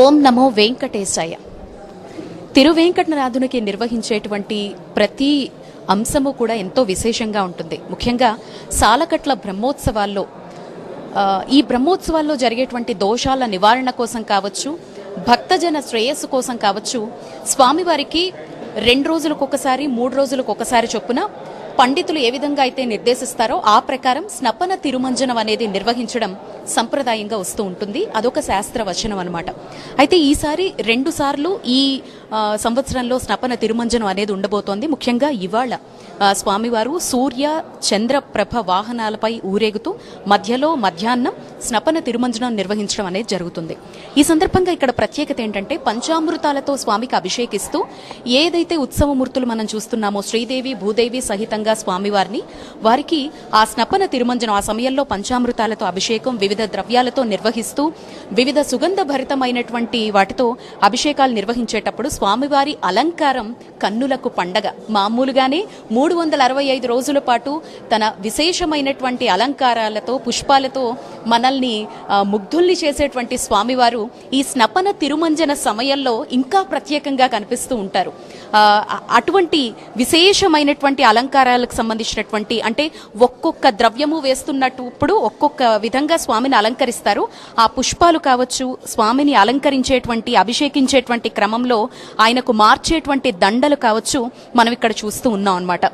ఓం నమో వెంకటేశాయ. తిరువెంకటనాథునికి నిర్వహించేటువంటి ప్రతి అంశము కూడా ఎంతో విశేషంగా ఉంటుంది. ముఖ్యంగా సాలకట్ల బ్రహ్మోత్సవాల్లో ఈ బ్రహ్మోత్సవాల్లో జరిగేటువంటి దోషాల నివారణ కోసం కావచ్చు భక్తజన శ్రేయస్సు కోసం కావచ్చు స్వామివారికి రెండు రోజులకు ఒకసారి మూడు రోజులకు ఒకసారి చొప్పున పండితులు ఏ విధంగా అయితే నిర్దేశిస్తారో ఆ ప్రకారం స్నపన తిరుమంజనం అనేది నిర్వహించడం సంప్రదాయంగా వస్తూ ఉంటుంది. అదొక శాస్త్ర వచనం అనమాట అయితే ఈసారి రెండు సార్లు ఈ సంవత్సరంలో స్నపన తిరుమంజనం అనేది ఉండబోతోంది. ముఖ్యంగా ఇవాళ స్వామివారు సూర్య చంద్ర ప్రభ వాహనాలపై ఊరేగుతూ మధ్యలో మధ్యాహ్నం స్నపన తిరుమంజనం నిర్వహించడం అనేది జరుగుతుంది. ఈ సందర్భంగా ఇక్కడ ప్రత్యేకత ఏంటంటే పంచామృతాలతో స్వామికి అభిషేకిస్తూ ఏదైతే ఉత్సవమూర్తులు మనం చూస్తున్నామో శ్రీదేవి భూదేవి సహితంగా స్వామివారిని వారికి ఆ స్నపన తిరుమంజనం ఆ సమయంలో పంచామృతాలతో అభిషేకం వివిధ ద్రవ్యాలతో నిర్వహిస్తూ వివిధ సుగంధ భరితమైనటువంటి వాటితో అభిషేకాలు నిర్వహించేటప్పుడు స్వామివారి అలంకారం కన్నులకు పండగ. మామూలుగానే మూడు వందల అరవై ఐదు రోజుల పాటు తన విశేషమైనటువంటి అలంకారాలతో పుష్పాలతో మనల్ని ముగ్ధుల్ని చేసేటువంటి స్వామివారు ఈ స్నపన తిరుమంజన సమయంలో ఇంకా ప్రత్యేకంగా కనిపిస్తూ ఉంటారు. అటువంటి విశేషమైనటువంటి అలంకారాలకు సంబంధించినటువంటి అంటే ఒక్కొక్క ద్రవ్యము వేస్తున్నప్పుడు ఒక్కొక్క విధంగా స్వామిని అలంకరిస్తారు. ఆ పుష్పాలు కావచ్చు స్వామిని అలంకరించేటువంటి అభిషేకించేటువంటి క్రమంలో ఆయనకు మార్చేటువంటి దండలు కావచ్చు మనం ఇక్కడ చూస్తూ ఉన్నాం అనమాట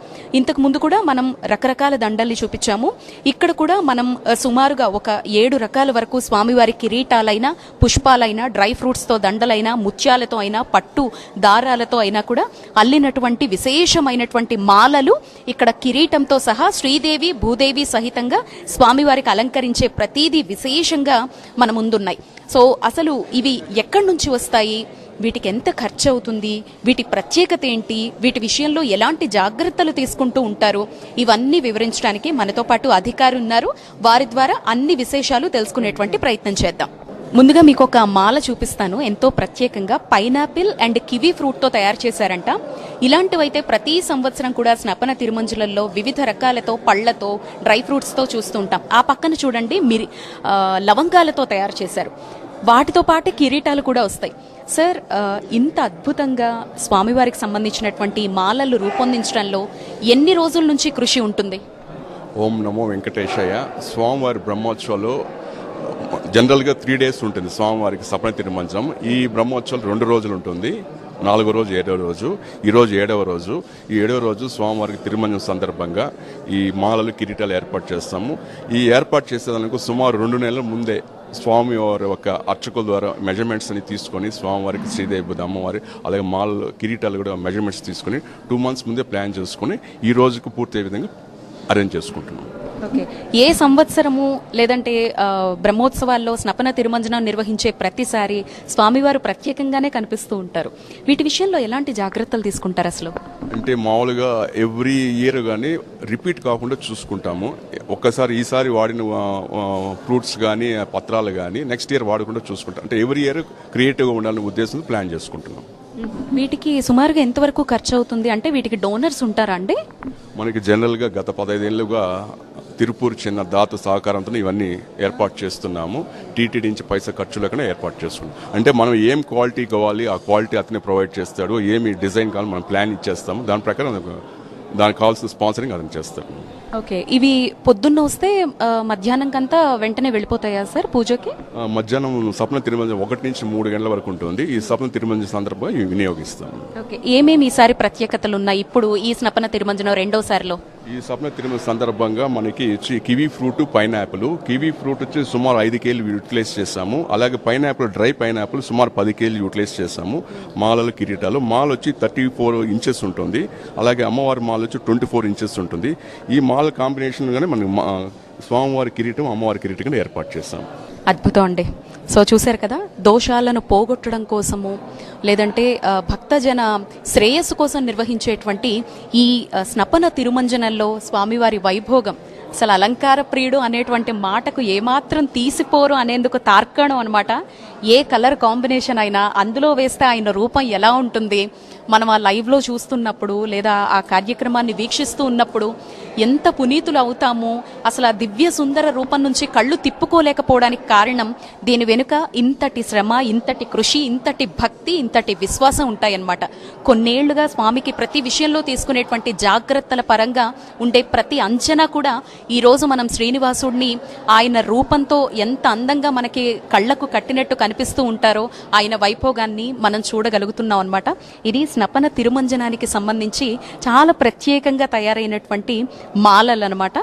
ఇంతకు ముందు కూడా మనం రకరకాల దండల్ని చూపించాము. ఇక్కడ కూడా మనం సుమారుగా ఒక ఏడు రకాల వరకు స్వామివారి కిరీటాలైనా పుష్పాలైనా డ్రై ఫ్రూట్స్తో దండలైనా ముత్యాలతో అయినా పట్టు దారాలతో అయినా కూడా అల్లినటువంటి విశేషమైనటువంటి మాలలు ఇక్కడ కిరీటంతో సహా శ్రీదేవి భూదేవి సహితంగా స్వామివారికి అలంకరించే ప్రతీది విశేషంగా మన ముందున్నాయి. సో అసలు ఇవి ఎక్కడి నుంచి వస్తాయి? వీటికి ఎంత ఖర్చు అవుతుంది వీటి ప్రత్యేకత ఏంటి వీటి విషయంలో ఎలాంటి జాగ్రత్తలు తీసుకుంటూ ఉంటారు ఇవన్నీ వివరించడానికి మనతో పాటు అధికారి ఉన్నారు వారి ద్వారా అన్ని విశేషాలు తెలుసుకునేటువంటి ప్రయత్నం చేద్దాం. ముందుగా మీకు ఒక మాల చూపిస్తాను. ఎంతో ప్రత్యేకంగా పైనాపిల్ అండ్ కివీ ఫ్రూట్తో తయారు చేశారంట. ఇలాంటివైతే ప్రతి సంవత్సరం కూడా స్నపన తిరుమంజులలో వివిధ రకాలతో పళ్ళతో డ్రై ఫ్రూట్స్తో చూస్తూ ఉంటాం. ఆ పక్కన చూడండి మిరి లవంగాలతో తయారు చేశారు. వాటితో పాటు కిరీటాలు కూడా వస్తాయి. సార్ ఇంత అద్భుతంగా స్వామివారికి సంబంధించినటువంటి మాలలు రూపొందించడంలో ఎన్ని రోజుల నుంచి కృషి ఉంటుంది? ఓం నమో వెంకటేశయ్య. స్వామివారి బ్రహ్మోత్సవాలు జనరల్గా త్రీ డేస్ ఉంటుంది స్వామివారికి సపన తిరుమంచం ఈ బ్రహ్మోత్సవాలు రెండు రోజులు ఉంటుంది. నాలుగో రోజు ఏడవ రోజు. ఈరోజు ఏడవ రోజు. ఈ ఏడవ రోజు స్వామివారికి తిరుమంజం సందర్భంగా ఈ మాలలు కిరీటాలు ఏర్పాటు చేస్తాము. ఈ ఏర్పాటు చేసేదానికి సుమారు రెండు నెలల ముందే స్వామి వారి యొక్క అర్చకుల ద్వారా మెజర్మెంట్స్ అని తీసుకొని స్వామివారికి శ్రీదేవి అమ్మవారి అలాగే మాల్ కిరీటాలు కూడా మెజర్మెంట్స్ తీసుకొని టూ మంత్స్ ముందే ప్లాన్ చేసుకొని ఈ రోజుకు పూర్తయ్యే విధంగా అరేంజ్ చేసుకుంటున్నాం. ఓకే. ఏ సంవత్సరము లేదంటే బ్రహ్మోత్సవాల్లో స్నపన తిరుమంజనం నిర్వహించే ప్రతిసారి స్వామివారు ప్రత్యేకంగానే కనిపిస్తూ ఉంటారు. వీటి విషయంలో ఎలాంటి జాగ్రత్తలు తీసుకుంటారు అసలు? అంటే మామూలుగా ఎవ్రీ ఇయర్ కానీ రిపీట్ కాకుండా చూసుకుంటాము. ఒక్కసారి ఈసారి వాడిన ఫ్రూట్స్ కానీ పత్రాలు కానీ నెక్స్ట్ ఇయర్ వాడకుండా చూసుకుంటాం. అంటే ఎవ్రీ ఇయర్ క్రియేటివ్గా ఉండాలనే ఉద్దేశంతో ప్లాన్ చేసుకుంటున్నాం. వీటికి సుమారుగా ఎంతవరకు ఖర్చు అవుతుంది అంటే వీటికి డోనర్స్ ఉంటారా అండి? మనకి జనరల్గా గత పదహైదేళ్ళుగా తిరుపూర్ చిన్న దాత సహకారంతో ఇవన్నీ ఏర్పాటు చేస్తున్నాము. టీటీడీ నుంచి పైసా ఖర్చు లేకుండా ఏర్పాటు చేస్తున్నాం అంటే మనం ఏం క్వాలిటీ కావాలి ఆ క్వాలిటీ అతనే ప్రొవైడ్ చేస్తాడు ఏమి డిజైన్ కావాలి మనం ప్లాన్ ఇచ్చేస్తాము. దాని ప్రకారం దానికి కావాల్సిన స్పాన్సరింగ్ అతను చేస్తాడు. ఓకే. ఇవి పొద్దున్న వస్తే మధ్యాహ్నం కంతా వెంటనే వెళ్ళిపోతాయా సార్ పూజకి? మధ్యాహ్నం సప్న తిరుమల ఒకటి నుంచి మూడు గంటల వరకు ఉంటుంది. ఈ సప్న తిరుమల సందర్భంగా ఇవి వినియోగిస్తాం ఓకే. ఏమేమి ఈసారి ప్రత్యేకతలు ఉన్నాయి? ఇప్పుడు ఈ స్నపన తిరుమంజనం రెండోసారిలో. ఈ సప్న తిరుమల సందర్భంగా మనకి వచ్చి kiwi fruit pineapple. Kiwi fruit వచ్చి సుమారు ఐదు కేజీలు యూటిలైజ్ చేస్తాము అలాగే పైనాపిల్ డ్రై పైనాపిల్ సుమారు పది కేజీలు యూటిలైజ్ చేస్తాము మాలలు కిరీటాలు. మాల వచ్చి థర్టీ ఫోర్ ఇంచెస్ ఉంటుంది. అలాగే అమ్మవారి మాల వచ్చి ట్వంటీ ఫోర్ ఇంచెస్ ఉంటుంది. ఈ మాల కాంబినేషన్ గానే మనకి స్వామివారి కిరీటం అమ్మవారి కిరీటం కూడా ఏర్పాటు చేస్తాం అద్భుతం అండి. సో చూశారు కదా దోషాలను పోగొట్టడం కోసము లేదంటే భక్తజన శ్రేయస్సు కోసం నిర్వహించేటువంటి ఈ స్నపన తిరుమంజనంలో స్వామివారి వైభోగం. అసలు అలంకార ప్రియుడు అనేటువంటి మాటకు ఏమాత్రం తీసిపోరు అనేందుకు తార్కాణం అనమాట ఏ కలర్ కాంబినేషన్ అయినా అందులో వేస్తే ఆయన రూపం ఎలా ఉంటుంది? మనం ఆ లైవ్లో చూస్తున్నప్పుడు లేదా ఆ కార్యక్రమాన్ని వీక్షిస్తూ ఉన్నప్పుడు ఎంత పునీతులు అవుతామో అసలు ఆ దివ్య సుందర రూపం నుంచి కళ్ళు తిప్పుకోలేకపోవడానికి కారణం దీని వెనుక ఇంతటి శ్రమ ఇంతటి కృషి ఇంతటి భక్తి ఇంతటి విశ్వాసం ఉంటాయన్నమాట. కొన్నేళ్ళుగా స్వామికి ప్రతి విషయంలో తీసుకునేటువంటి జాగ్రత్తల పరంగా ఉండే ప్రతి అంచనా కూడా ఈరోజు మనం శ్రీనివాసుడిని ఆయన రూపంతో ఎంత అందంగా మనకి కళ్ళకు కట్టినట్టు కనిపిస్తూ ఉంటారో ఆయన వైభోగాన్ని మనం చూడగలుగుతున్నాం అనమాట ఇది స్నపన తిరుమంజనానికి సంబంధించి చాలా ప్రత్యేకంగా తయారైనటువంటి మాలలు అనమాట